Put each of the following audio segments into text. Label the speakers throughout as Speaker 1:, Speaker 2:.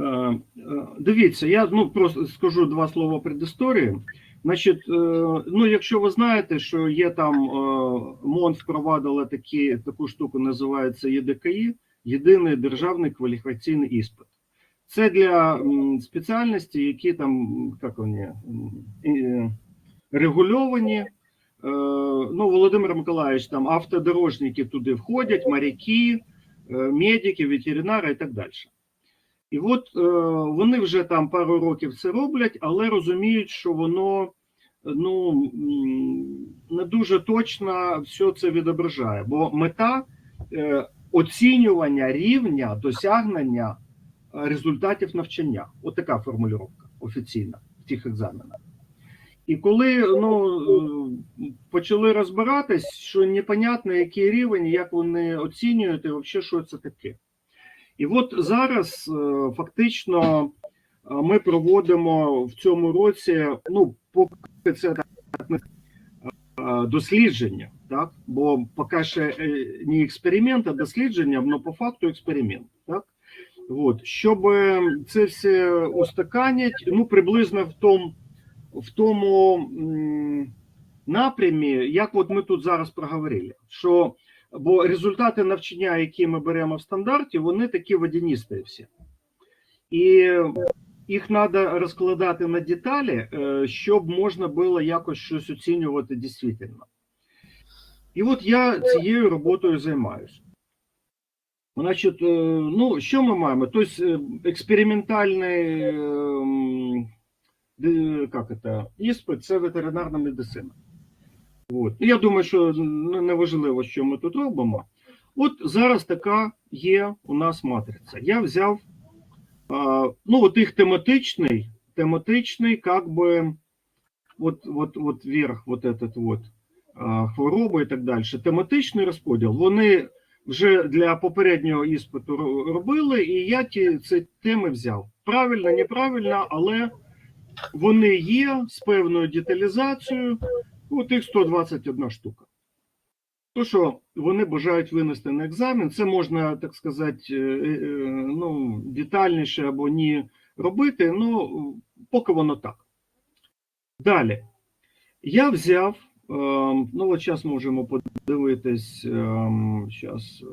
Speaker 1: е, дивіться, я ну просто скажу два слова предісторії. Значить, е, ну якщо ви знаєте, що є там е, МОН впровадила такі, таку штуку, називається ЄДКІ, єдиний державний кваліфікаційний іспит. Це для м, спеціальностей, які там як вони, е, регульовані. Е, Ну, Володимир Миколаївич, там автодорожники туди входять, моряки, е, медики, ветеринари і так далі. І от е, вони вже там пару років це роблять, але розуміють, що воно ну, не дуже точно все це відображає. Бо мета е, оцінювання рівня досягнення е, результатів навчання. От така формулювання офіційна в тих екзаменах. І коли ну, е, почали розбиратись, що непонятно, який рівень, як вони оцінюють, і взагалі, що це таке. І от зараз е, фактично е, ми проводимо в цьому році, ну, поки це так е, дослідження, так? Бо поки ще не експеримент, а дослідження, але по факту експеримент. Так? От. Щоб це все устаканять, ну, приблизно в тому, в тому напрямі, як от ми тут зараз проговорили, що Бо результати навчання, які ми беремо в стандарті, вони такі водяністі всі. І їх треба розкладати на деталі, е, щоб можна було якось щось оцінювати дійсно. І от я цією роботою займаюся. Значить, е, ну, що ми маємо? Тобто е, експериментальний як це, іспит це ветеринарна медицина. От. Я думаю, що не важливо, що ми тут робимо. От зараз така є у нас матриця. Я взяв ну, от їх тематичний, тематичний, як би, от, от, от верх, от этот вот, а, хвороби і так далі. Тематичний розподіл. Вони вже для попереднього іспиту робили, і я ті ці теми взяв. Правильно, неправильно, але вони є з певною деталізацією. Ну, тих 121 штука. То, що вони бажають винести на екзамен, це можна, так сказати, е, е, ну, детальніше або ні робити, ну, поки воно так. Далі. Я взяв, е, ну, от зараз можемо подивитись, зараз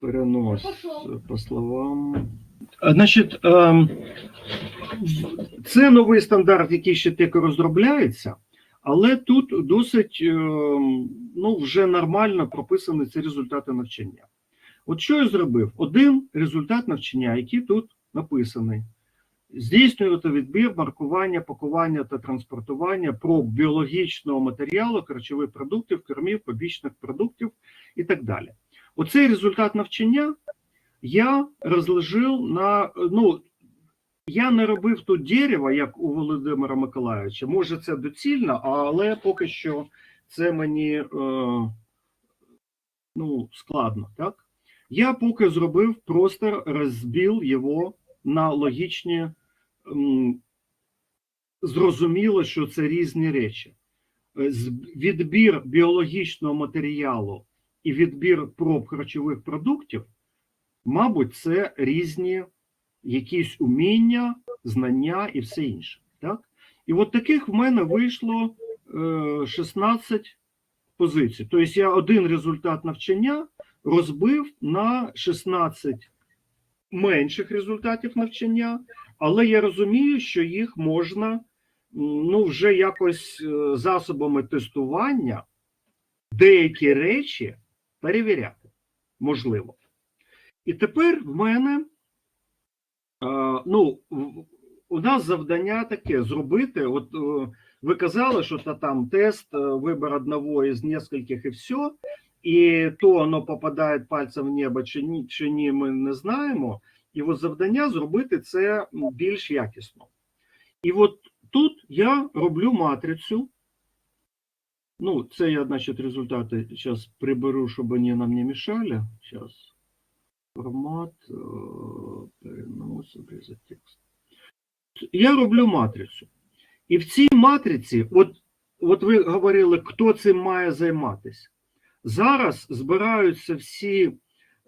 Speaker 1: перенос по словам. Значить, ем, це новий стандарт, який ще тільки розробляється, але тут досить ем, ну, вже нормально прописані ці результати навчання. От що я зробив? Один результат навчання, який тут написаний. Здійснювати відбір, маркування, пакування та транспортування проб біологічного матеріалу, харчових продуктів, кормів, побічних продуктів і так далі. Оцей результат навчання я розложив на ну, я не робив тут дерева, як у Володимира Миколаївича. Може, це доцільно, але поки що це мені е, ну, складно. Так? Я поки зробив просто розбіл його на логічні, м, зрозуміло, що це різні речі. Е, Відбір біологічного матеріалу і відбір проб харчових продуктів, мабуть, це різні якісь уміння, знання і все інше. Так? І от таких в мене вийшло е, 16 позицій. Тобто я один результат навчання розбив на 16 менших результатів навчання, але я розумію, що їх можна ну, вже якось е, засобами тестування деякі речі перевіряти. Можливо. І тепер в мене ну, у нас завдання таке зробити. От ви казали, що та там тест, е, вибір одного із нескольких і все, і то воно попадає пальцем в небо чи ні, чи ні, ми не знаємо. І от завдання зробити це більш якісно. І от тут я роблю матрицю. Ну, це я, значить, результати зараз приберу, щоб вони нам не мішали. Зараз формат, е, перенос, обрізати текст. Я роблю матрицю. І в цій матриці, от, от ви говорили, хто цим має займатися. Зараз збираються всі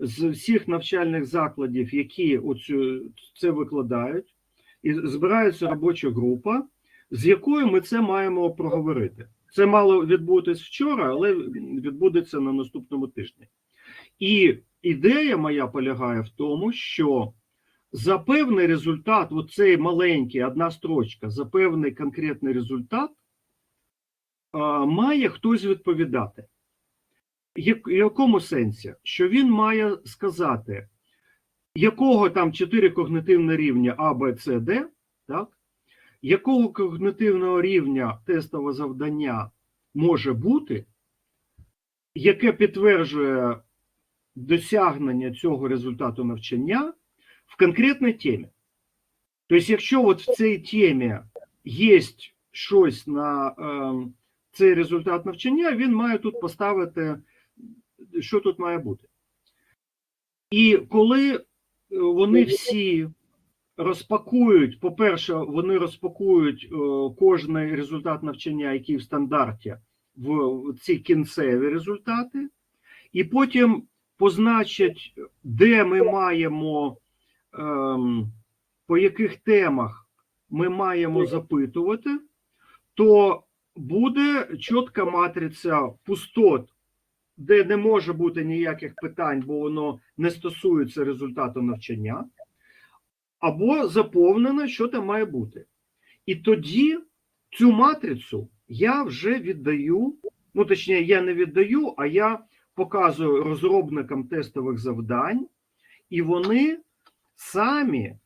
Speaker 1: з всіх навчальних закладів, які оцю, це викладають, і збирається робоча група, з якою ми це маємо проговорити. Це мало відбутись вчора, але відбудеться на наступному тижні. І ідея моя полягає в тому, що за певний результат, оцей маленький, одна строчка, за певний конкретний результат, має хтось відповідати. В якому сенсі? Що він має сказати, якого там чотири когнитивні рівня А, Б, С, Д, так? якого когнитивного рівня тестове завдання може бути, яке підтверджує досягнення цього результату навчання в конкретній темі. Тобто, якщо от в цій темі є щось на е, цей результат навчання, він має тут поставити, що тут має бути. І коли е, вони всі розпакують, по-перше, вони розпакують е, кожний результат навчання, який в стандарті, в, в ці кінцеві результати, і потім позначать, де ми маємо, ем, по яких темах ми маємо запитувати, то буде чітка матриця пустот, де не може бути ніяких питань, бо воно не стосується результату навчання, або заповнено, що там має бути. І тоді цю матрицю я вже віддаю, ну точніше, я не віддаю, а я показую розробникам тестових завдань, і вони самі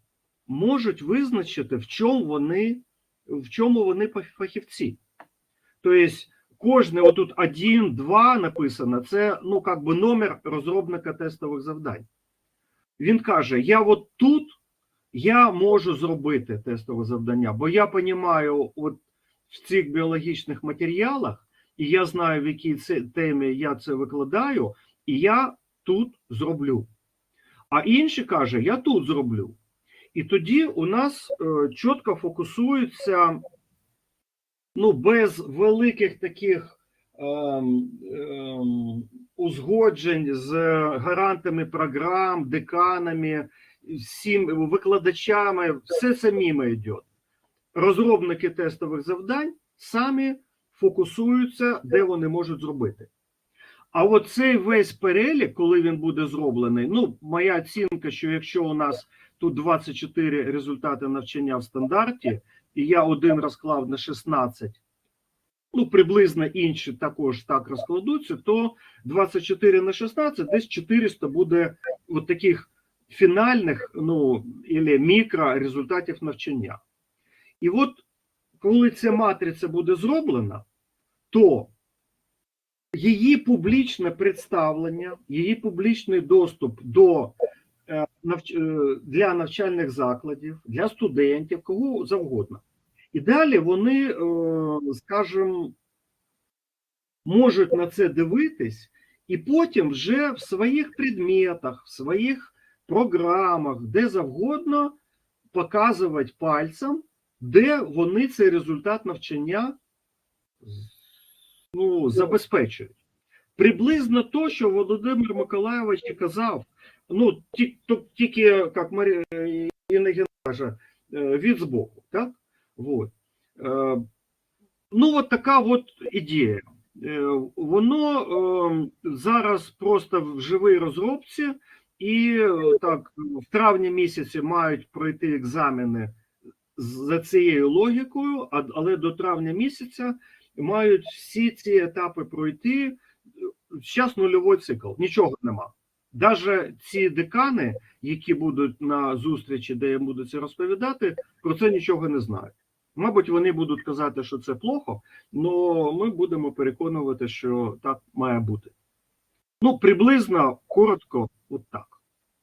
Speaker 1: можуть визначити, в чому вони, в чому вони фахівці. Тобто, кожне отут 1, 2 написано, це ну, как би номер розробника тестових завдань. Він каже: Я от тут я можу зробити тестове завдання, бо я розумію, от в цих біологічних матеріалах, і я знаю, в якій це темі я це викладаю, і я тут зроблю. А інший каже, я тут зроблю. І тоді у нас е, чітко фокусується, ну, без великих таких ем, ем, узгоджень з гарантами програм, деканами, всім викладачами, все самим йде. Розробники тестових завдань самі фокусуються, де вони можуть зробити. А от цей весь перелік, коли він буде зроблений, ну, моя оцінка, що якщо у нас тут 24 результати навчання в стандарті, і я один розклав на 16, ну, приблизно інші також так розкладуться, то 24 на 16, десь 400 буде от таких фінальних, ну, або мікро результатів навчання. І от коли ця матриця буде зроблена, то її публічне представлення, її публічний доступ до е, е, для навчальних закладів, для студентів, кого завгодно. І далі вони, е, скажімо, можуть на це дивитись, і потім вже в своїх предметах, в своїх програмах, де завгодно показувати пальцем, де вони цей результат навчання ну, забезпечують. Приблизно то, що Володимир Миколайович казав, ну, тільки, як Марія Інна каже, е, від збоку, так? Вот. Е, Ну, от така от ідея. Е, Воно е, зараз просто в живій розробці, і е, так, в травні місяці мають пройти екзамени за цією логікою, але до травня місяця мають всі ці етапи пройти. Зараз нульовий цикл, нічого нема. Навіть ці декани, які будуть на зустрічі, де я буду це розповідати, про це нічого не знають. Мабуть, вони будуть казати, що це плохо, але ми будемо переконувати, що так має бути. Ну, приблизно коротко, от так.